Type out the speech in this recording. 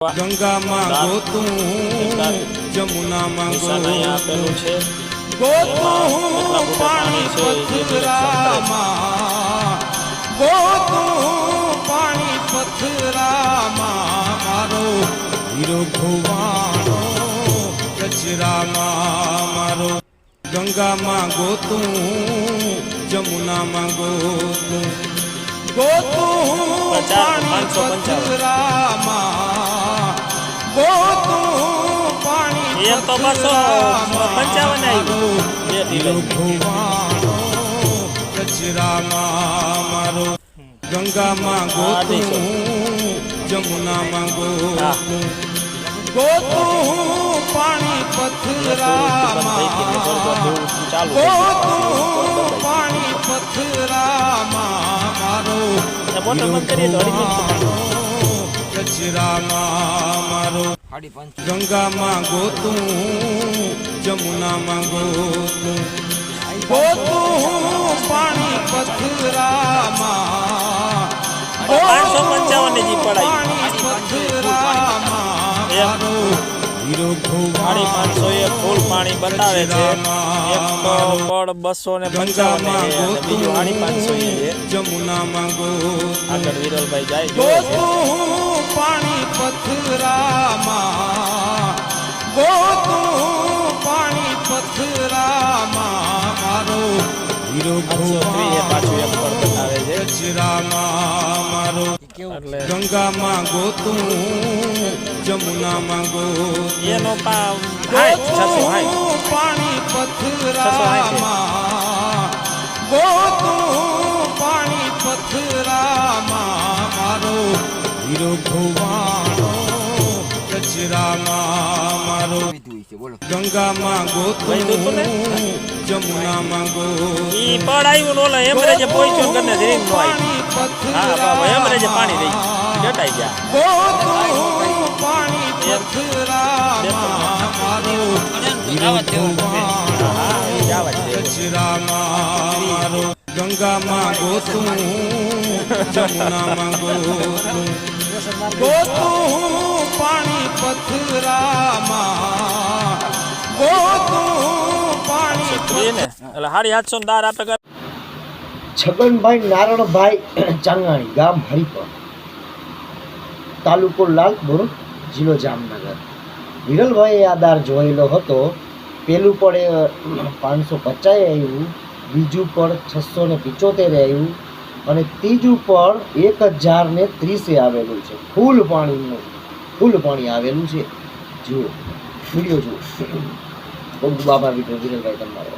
ગંગામાં ગોતું જમુનામાં આપેલું છે. ગોતું પાણી પથરામાં ગોતું પાણી પથરામાં મારો હીરો ભુવાનો કચરામાં. મારો ગંગામાં ગોતું જમુનામાં ગોતું ગોતું પાણી પથરામાં એમ તો બસો પંચાવન આવ્યું ગંગામાં ગોતું જમુનામાં ગોતું ગોતું પાણી પથરામાં. ગોતું પાણી પથરામાં. મારો મારો ગંગામાં ગોતું જમુનામાં ગોતું. ગોતું પાણી પથરામાં પાંચસો પંચાવનની પડાઈ. પાણી પાંચસો એ ફૂલ પાણી બતાવે છે. એક પડ બસો ને પંચાવન બીજું પાંચસો જમુનામાં આગળ વિરલભાઈ જાય. પાણી પથરામાં. ગોતું પાણી પથરામાં મારો હીરો મારો ગંગામાં ગોતું જમુનામાં ગોતું. પાણી પથરામાં. ગોતું મારો ગંગામાં ગોતું? જમુનામાં ગોતું ઈ પડાયું નો ઓલા એમરેજે પહોંચ્યો ને કરીને રીંગ નો આવી હા બાબા એમરેજે પાણી રહી જટાઈ ગયા. ગોતું પાણી પથરા મારો. જ જ છે મારો ગંગામાં ગોતું જમુનામાં ગોતું ગોતું પાણી પથરામાં એટલે સાડી આઠસો દાર આપે કર છગનભાઈ નારણભાઈ ચાંગાણી, ગામ હરિપર, તાલુકો લાલપુર, જિલ્લો જામનગર. વિરલભાઈએ આ દાર જોયેલો હતો. પેલું પણ પાંચસો પચાસ આવ્યું બીજું પણ છસો ને પિચોતેર આવ્યું અને ત્રીજું પણ એક હજાર ને ત્રીસે આવેલું છે. ફૂલ પાણીનું, ફૂલ પાણી આવેલું છે. જુઓ, વીડિયો જુઓ. બહુ વીડિયો વિરલભાઈ તમારો.